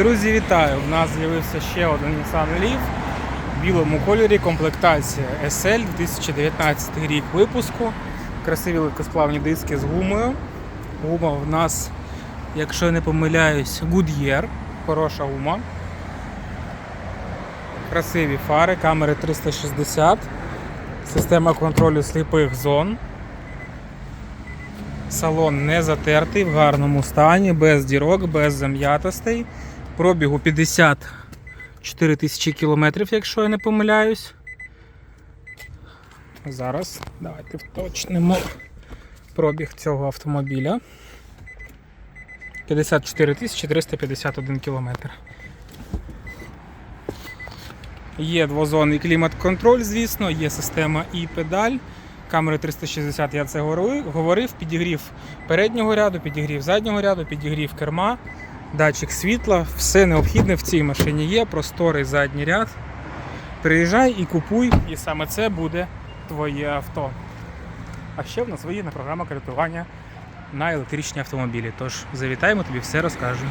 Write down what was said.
Друзі, вітаю! У нас з'явився ще один Nissan Leaf в білому кольорі, комплектація SL 2019 рік випуску. Красиві легкосплавні диски з гумою. Гума в нас, якщо я не помиляюсь, Goodyear. Хороша гума. Красиві фари, камери 360, система контролю сліпих зон. Салон не затертий, в гарному стані, без дірок, без зам'ятостей. Пробігу 54 тисячі кілометрів, якщо я не помиляюсь. Зараз давайте вточнимо пробіг цього автомобіля. 54 тисячі 351 кілометр. Є двозонний клімат-контроль, звісно, є система і педаль. Камери 360, я це говорив, підігрів переднього ряду, підігрів заднього ряду, підігрів керма, датчик світла, все необхідне в цій машині є, просторий задній ряд. Приїжджай і купуй, і саме це буде твоє авто. А ще в нас виїдна програма кредитування на електричні автомобілі. Тож завітаємо, тобі все розкажемо.